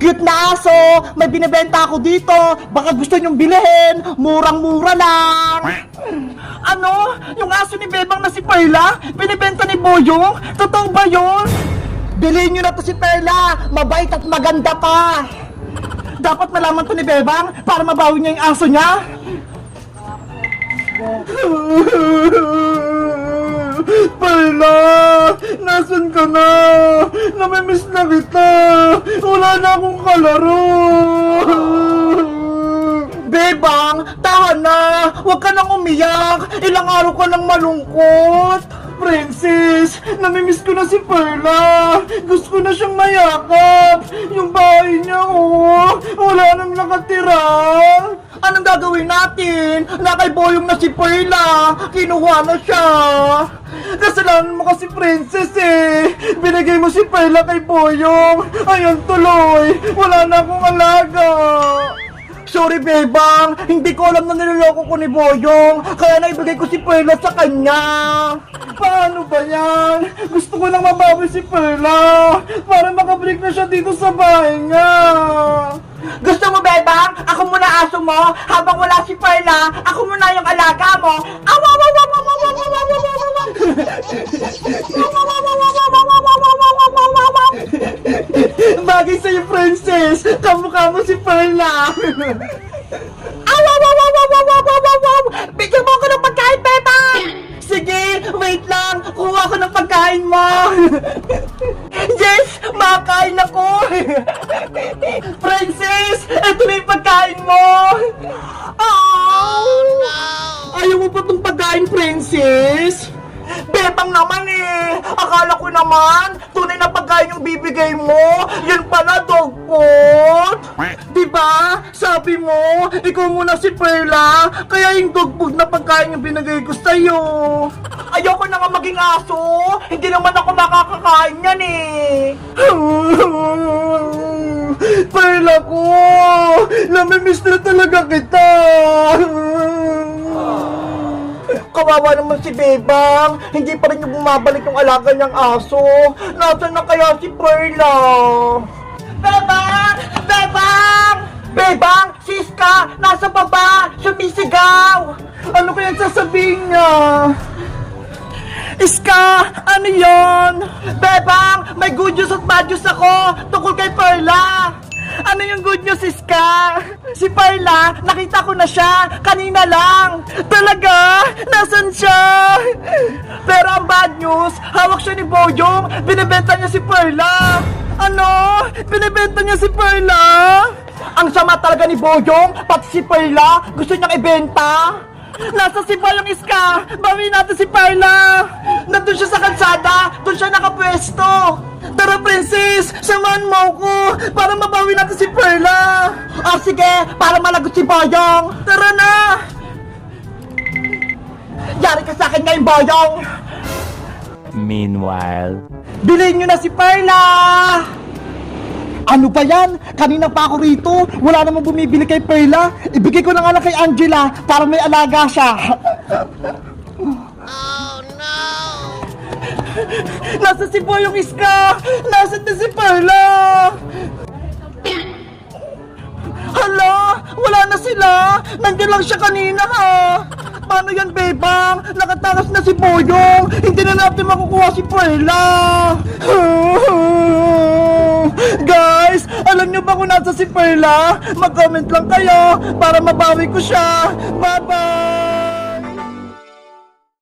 Cute na aso! May binibenta ako dito! Baka gusto nyong bilhin! Murang-mura lang! Ano? Yung aso ni Bebang na si Perla? Binibenta ni Boyong? Totoo ba yun? Bilhin nyo na to si Perla! Mabait at maganda pa! Dapat malaman to ni Bebang para mabawi niya yung aso niya! Perla! Nasaan ka na? Namimiss na kita! Wala na akong kalaro! Bebang, tahan na! Huwag ka nang umiyak! Ilang araw ka nang malungkot! Princess, namimiss ko na si Perla! Gusto ko na siyang mayakap! Yung bahay niya, oh! Wala nang nakatira! Anong gagawin natin? Nakaiboyong na si Perla! Kinuha na siya! Kasalanan mo kasi Princess eh! Binigay mo si Perla kay Boyong! Ayun tuloy! Wala na akong alaga! Sorry, Bebang! Hindi ko alam na niloloko ko ni Boyong! Kaya naibigay ko si Perla sa kanya! Paano ba yan? Gusto ko lang mabawi si Perla! Para makabalik na siya dito sa bahay niya! Gusto mo, Bebang? Ako muna aso mo? Habang wala si Perla, ako muna yung alaga mo! Awa, awa, awa, awa, awa, awa! Bagay sa'yo, Princess! Kamukha mo si Perla! Aw, aw, aw, aw, aw, aw, aw, aw, aw! Bigyan mo ako ng pagkain, Pepa! Sige, wait lang! Kuha ko ng pagkain mo! yes! Makain ako! Princess! Ito na yung pagkain mo! Oh, no! Ayaw mo pa tong pagkain, Princess? Bebang naman eh! Akala ko naman, tunay na pagkain yung bibigay mo! Yan pala, dog food! Diba? Sabi mo, ikaw muna si Perla, kaya yung dog food na pagkain yung binigay ko sa'yo! Ayoko na nga maging aso! Hindi naman ako makakakain yan eh! Perla ko! Namimiss na talaga kita! Kawawa naman si Bebang. Hindi pa rin yung bumabalik yung alaga niyang aso. Nasaan na kaya si Perla? Bebang! Bebang! Bebang! Siska! Nasa baba! Sumisigaw! Ano kaya sasabihin niya? Iska! Ano yon? Bebang! May good news at bad news ako tungkol kay Perla! Ano yung good news, Iska? Si Perla, nakita ko na siya kanina lang. Talaga? Nasaan siya? Pero ang bad news, hawak siya ni Boyong. Binibenta niya si Perla. Ano? Binibenta niya si Perla? Ang sama talaga ni Boyong, pati si Perla, gusto niyang ibenta. Nasa si yung Iska! Bawi natin si Perla! Nandun siya sa kalsada! Doon siya nakapwesto! Tara, Princess! Samahan mo ko! Para mabawi natin si Perla! Ah, sige! Para malagot si Boyong! Tara na! Yari ka sa akin ngayon, Boyong! Meanwhile, Bilhin nyo na si Perla! Ano ba yan? Kanina pa ako rito. Wala namang bumibili kay Perla. Ibigay ko na nga lang kay Angela para may alaga siya. Oh no! Nasa si Boyong Iska! Nasa na si Perla! Hala! Wala na sila! Nandiyan lang siya kanina ha! Paano yan, Bebang? Nakatakas na si Boyong! Hindi na natin makukuha si Perla! Guys, alam niyo ba kung nasa si Perla? Mag-comment lang kayo para mabawi ko siya! Bye-bye!